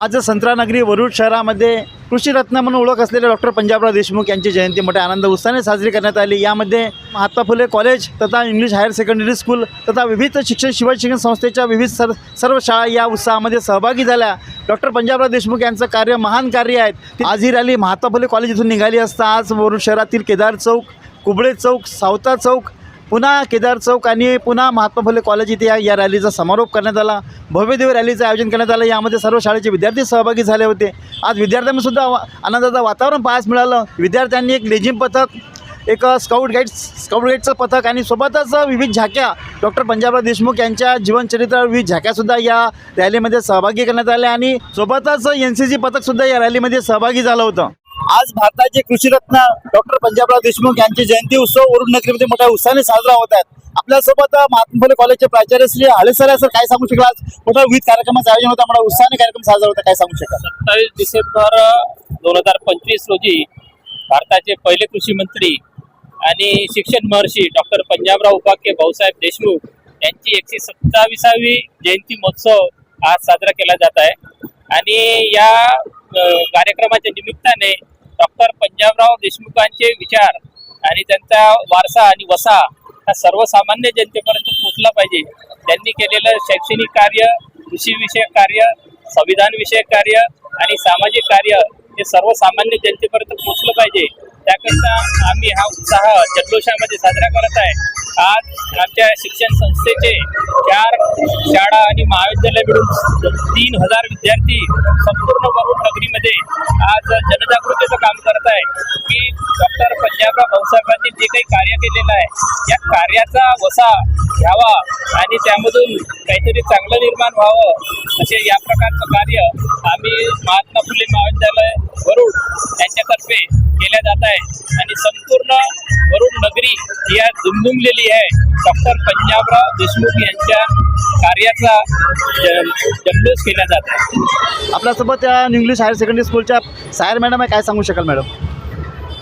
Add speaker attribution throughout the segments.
Speaker 1: आज संत्रानगरी वरुड शहरामध्ये कृषीरत्न म्हणून ओळख असलेले डॉक्टर पंजाबराव देशमुख यांची जयंती मोठ्या आनंद उत्साहाने साजरी करण्यात आली. यामध्ये महात्मा फुले कॉलेज तथा इंग्लिश हायर सेकंडरी स्कूल तथा विविध शिक्षण शिवाय शिक्षण संस्थेच्या विविध सर सर्व शाळा या उत्साहामध्ये सहभागी झाल्या. डॉक्टर पंजाबराव देशमुख यांचं कार्य महान कार्य आहे. आज ही रॅली महात्मा फुले कॉलेज इथून निघाली असता आज वरुड शहरातील केदार चौक कुबळे चौक सावता चौक पुन्हा केदार चौक आणि पुन्हा महात्मा फुले कॉलेज इथे या या रॅलीचा समारोप करण्यात आला. भव्यदेव रॅलीचं आयोजन करण्यात आलं. यामध्ये सर्व शाळेचे विद्यार्थी सहभागी झाले होते. आज विद्यार्थ्यांनीसुद्धा आनंदाचं वातावरण पाहायला मिळालं. विद्यार्थ्यांनी एक लेझिम पथक एक स्काउट गाईड स्काउट गाईडचं पथक आणि सोबतच विविध झाक्या. डॉक्टर पंजाबराव देशमुख यांच्या जीवनचरित्रावर विविध झाक्यासुद्धा या रॅलीमध्ये सहभागी करण्यात आल्या आणि सोबतच एन सी सी पथकसुद्धा या रॅलीमध्ये सहभागी झालं होतं. आज भारताचे कृषीरत्न डॉक्टर पंजाबराव देशमुख यांची जयंती उत्सव वरुण नगरीमध्ये मोठ्या उत्साहाने साजरा होत आहेत. आपल्यासोबत महात्मा फुले कॉलेजचे प्राचार्य श्री हाळेसर सर काय सांगू शकला? आज मोठा विविध कार्यक्रमाचं आयोजन होता मोठा उत्साहाने कार्यक्रम साजरा होता काय सांगू शकता
Speaker 2: सत्तावीस डिसेंबर दोन हजार पंचवीस रोजी भारताचे पहिले कृषी मंत्री आणि शिक्षण महर्षी डॉक्टर पंजाबराव उपाख्य भाऊसाहेब देशमुख यांची एकशे सत्तावीसावी जयंती महोत्सव आज साजरा केला जात आहे. आणि या कार्यक्रमाच्या निमित्ताने डॉक्टर पंजाबराव देशमुखांचे विचार आणि त्यांचा वारसा आणि वसा हा सर्वसामान्य जनतेपर्यंत पोहोचला पाहिजे. त्यांनी केलेलं शैक्षणिक कार्य कृषीविषयक कार्य संविधानविषयक कार्य आणि सामाजिक कार्य हे सर्वसामान्य जनतेपर्यंत पोचलं पाहिजे. त्याकरता आम्ही हा उत्साह जल्लोषामध्ये साजरा करत आहे. आज आमच्या शिक्षण संस्थेचे चार शाळा आणि महाविद्यालय मिळून तीन हजार विद्यार्थी संपूर्ण वरुण नगरीमध्ये आज जनजागृतीचं काम करत आहे. की डॉक्टर पंजाबराव भाऊसाहेबांनी जे काही कार्य केलेलं आहे या कार्याचा वसा घ्यावा आणि त्यामधून काहीतरी चांगलं निर्माण व्हावं असे या प्रकारचं कार्य आम्ही महात्मा फुले महाविद्यालय वरुण केल्या जात आहे. आणि संपूर्ण वरुड नगरी ही आज दुमदुमलेली आहे. डॉक्टर पंजाबराव देशमुख यांच्या कार्याचा जल्लोष केला जात आहे.
Speaker 1: आपल्यासोबत या इंग्लिश हायर सेकंडरी स्कूलच्या सायर मॅडम आहे. काय सांगू शकाल मॅडम?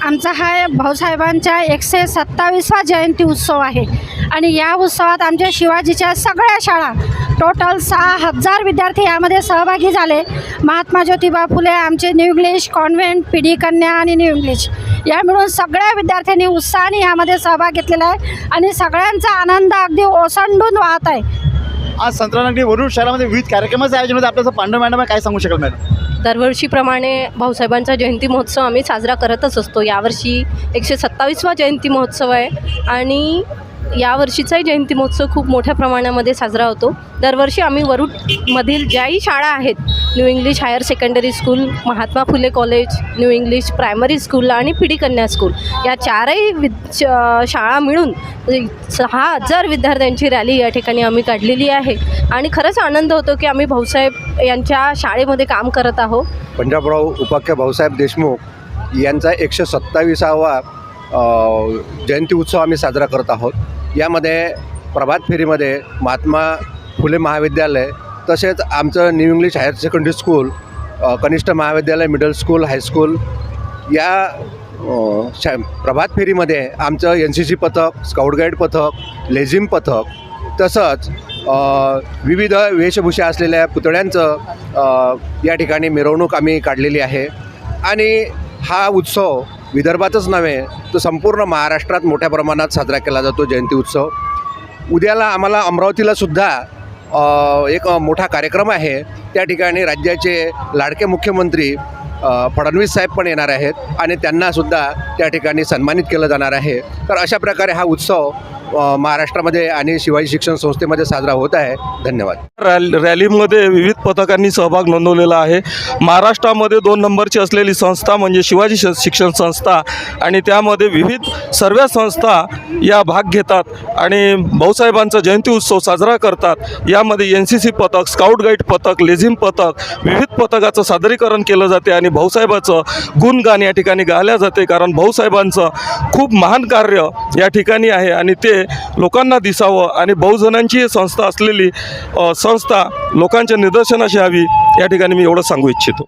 Speaker 3: आमचा हा भाऊसाहेबांच्या एकशे सत्तावीसवा जयंती उत्सव आहे. आणि या उत्सवात आमच्या शिवाजीच्या सगळ्या शाळा टोटल सहा हजार विद्यार्थी यामध्ये सहभागी झाले. महात्मा ज्योतिबा फुले आमचे new English convent P D कन्या आणि न्यू इंग्लिश या मिळून सगळ्या विद्यार्थ्यांनी उत्साहाने यामध्ये सहभाग घेतलेला आहे आणि सगळ्यांचा आनंद अगदी ओसंडून वाहत आहे.
Speaker 1: आज संत्रानगरी वरुड शहरामध्ये विविध कार्यक्रमाचं आयोजन होतं. आपल्याचं पांडव मॅडम काय सांगू शकाल मॅडम?
Speaker 4: दरवर्षीप्रमाणे भाऊसाहेबांचा जयंती महोत्सव आम्ही साजरा करतच असतो. यावर्षी एकशे सत्तावीसवा जयंती महोत्सव आहे आणि यावर्षीचाही जयंती महोत्सव खूप मोठ्या प्रमाणामध्ये साजरा होतो. दरवर्षी आम्ही वरुडमधील ज्याही शाळा आहेत new English higher secondary school Mahatma Phule college new English primary school आणि पी डी कन्या स्कूल या चारही विद शाळा मिळून म्हणजे सहा हजार विद्यार्थ्यांची रॅली या ठिकाणी आम्ही काढलेली आहे. आणि खरंच आनंद होतो की आम्ही भाऊसाहेब यांच्या शाळेमध्ये काम करत आहोत.
Speaker 5: पंजाबराव उपाख्य भाऊसाहेब देशमुख यांचा एकशे सत्तावीसावा जयंती उत्सव आम्ही साजरा करत आहोत. यामध्ये प्रभात फेरीमध्ये महात्मा फुले महाविद्यालय तसेच आमचं new English higher secondary school कनिष्ठ महाविद्यालय मिडल स्कूल हायस्कूल या शा प्रभात फेरीमध्ये आमचं एन सी सी पथक स्काउट गाईड पथक लेझिम पथक तसंच विविध वेशभूषा असलेल्या पुतळ्यांचं या ठिकाणी मिरवणूक आम्ही काढलेली आहे. आणि हा उत्सव विदर्भातच नव्हे तर संपूर्ण महाराष्ट्रात मोठ्या प्रमाणात साजरा केला जातो जयंती उत्सव. उद्याला आम्हाला अमरावतीला सुद्धा एक मोठा कार्यक्रम आहे. त्या ठिकाणी राज्याचे लाडके मुख्यमंत्री फडणवीस साहेब पण येणार आहेत आणि त्यांनासुद्धा त्या ठिकाणी सन्मानित केलं जाणार आहे. तर अशा प्रकारे हा उत्सव महाराष्ट्रामध्ये आणि शिवाजी शिक्षण संस्थेमध्ये साजरा होत आहे. धन्यवाद.
Speaker 6: रॅल रॅलीमध्ये विविध पथकांनी सहभाग नोंदवलेला आहे. महाराष्ट्रामध्ये दोन नंबरची असलेली संस्था म्हणजे शिवाजी श शिक्षण संस्था आणि त्यामध्ये विविध सर्व संस्था या भाग घेतात आणि भाऊसाहेबांचा जयंती उत्सव साजरा करतात. यामध्ये एन सी सी पथक स्काउट गाईड पथक लेझिम पथक विविध पथकाचं सादरीकरण केलं जाते आणि भाऊसाहेबाचं गुणगान या ठिकाणी गायल्या जाते. कारण भाऊसाहेबांचं खूप महान कार्य या ठिकाणी आहे आणि ते लोकांना दिसावं आणि बहुजनांची संस्था असलेली संस्था लोकांच्या निदर्शनाशी यावी या ठिकाणी मी एवढं सांगू इच्छितो.